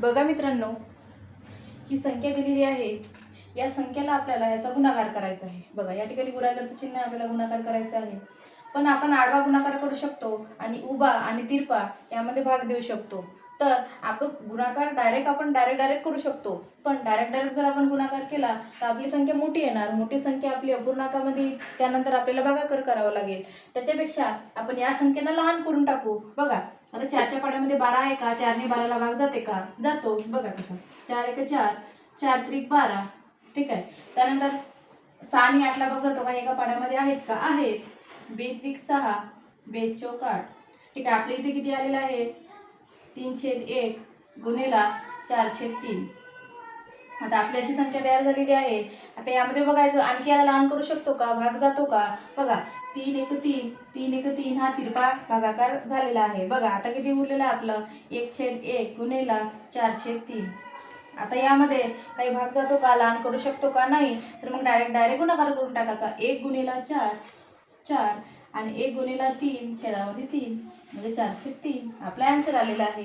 बघा मित्रांनो ही संख्या दिलेली आहे. या संख्येला आपल्याला याचा गुणाकार करायचा आहे. बघा या ठिकाणी गुणाकारचं चिन्ह आपल्याला गुणाकार करायचं आहे. पण आपण आडवा गुणाकार करू शकतो आणि उभा आणि तिरपा यामध्ये भाग देऊ शकतो. तर आपण गुणाकार डायरेक्ट आपण डायरेक्ट डायरेक्ट करू शकतो. पण डायरेक्ट डायरेक्ट जर आपण गुणाकार केला तर आपली संख्या मोठी येणार. मोठी संख्या आपली अपूर्णाकामध्ये येईल. त्यानंतर आपल्याला भागाकार करावा लागेल. त्याच्यापेक्षा आपण या संख्येनं लहान करून टाकू. बघा आता चारच्या पाड्यामध्ये बारा आहे का? चारने बाराला भाग जाते का? जातो. बघा कसं. चार एक चार. चार त्रिक बारा. ठीक आहे. त्यानंतर सहा आणि आठला भाग जातो का? एका पाड्यामध्ये आहेत का? आहेत. बे त्रिक सहा. बे चौक आठ. ठीक आहे. आपल्या इथे किती आलेलं आहे? तीन छेद एक. गुन्हेला चार छेद तीन. आता आपली अशी संख्या तयार झालेली आहे. आता यामध्ये बघायचं आणखी याला लहान करू शकतो का? भाग जातो का? बघा तीन एक तीन तीन एक तीन हा तिरपा भागाकार झालेला आहे. बघा आता किती उरलेला आपलं? एक छेद एक गुन्हेला चार छेद तीन. आता यामध्ये काही भाग जातो का? लहान करू शकतो का? नाही. तर मग डायरेक्ट डायरेक्ट गुणाकार करून टाकायचा. एक गुन्हेला चार चार आणि एक गुन्हेला तीन छेदामध्ये तीन म्हणजे चारशे तीन. आपला आन्सर आलेला आहे.